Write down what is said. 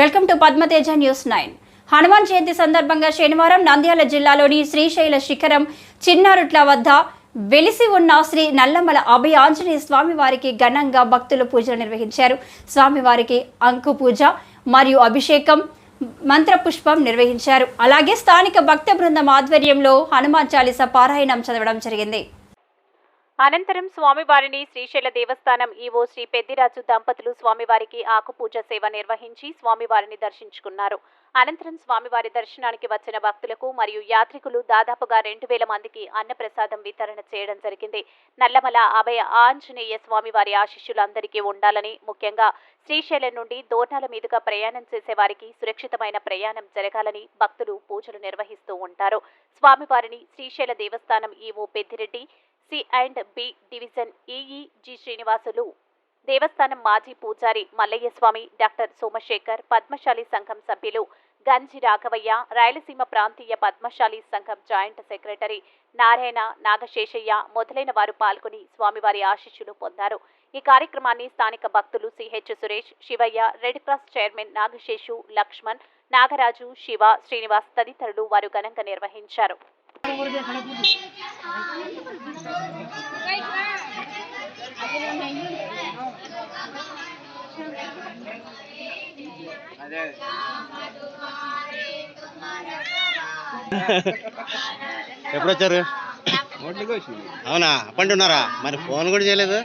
Welcome to Padmateja news nine. Hanuman Jayanti సందర్భంగా శనివారం నంద్యాల జిల్లాలోని శ్రీశైల శిఖరం చిన్నారుట్ల వద్ద వెలిసి ఉన్న శ్రీ నల్లమల అభయ ఆంజనేయ స్వామివారికి ఘనంగా భక్తులు పూజలు నిర్వహించారు. స్వామివారికి అంకు పూజ మరియు అభిషేకం మంత్రపుష్పం నిర్వహించారు. అలాగే స్థానిక భక్త బృందం ఆధ్వర్యంలో హనుమాన్ చాలీస పారాయణం చదవడం జరిగింది. అనంతరం స్వామివారిని శ్రీశైల దేవస్థానం ఈవో శ్రీ పెద్దిరాజు దంపతులు స్వామివారికి ఆకుపూజ సేవ నిర్వహించి స్వామివారిని దర్శించుకున్నారు. అనంతరం స్వామివారి దర్శనానికి వచ్చిన భక్తులకు మరియు యాత్రికులు దాదాపుగా రెండు వేల మందికి అన్నప్రసాదం వితరణ చేయడం జరిగింది. నల్లమల అభయ ఆంజనేయ స్వామివారి ఆశిష్యులందరికీ ఉండాలని ముఖ్యంగా శ్రీశైలం నుండి దోటాల మీదుగా ప్రయాణం చేసే వారికి సురక్షితమైన ప్రయాణం జరగాలని భక్తులు పూజలు నిర్వహిస్తూ ఉంటారు. స్వామివారిని శ్రీశైల దేవస్థానం EO Peddireddy C and B division EE G Srinivasulu. దేవస్థానం మాజీ పూజారి మల్లయ్య స్వామి డాక్టర్ సోమశేఖర్ పద్మశాలి సంఘం సభ్యులు గంజి రాఘవయ్య రాయలసీమ ప్రాంతీయ పద్మశాలి సంఘం జాయింట్ సెక్రటరీ నారాయణ నాగశేషయ్య మొదలైన వారు పాల్గొని స్వామివారి ఆశీస్సులు పొందారు. ఈ కార్యక్రమాన్ని స్థానిక భక్తులు CH Suresh Sivayya red cross chairman Nagaseshu Laxman Nagaraju Siva Srinivas తదితరులు వారు ఘనంగా నిర్వహించారు. ఎప్పుడు వచ్చారు అవునా? అప్పంటున్నారా మరి ఫోన్ కూడా చేయలేదు?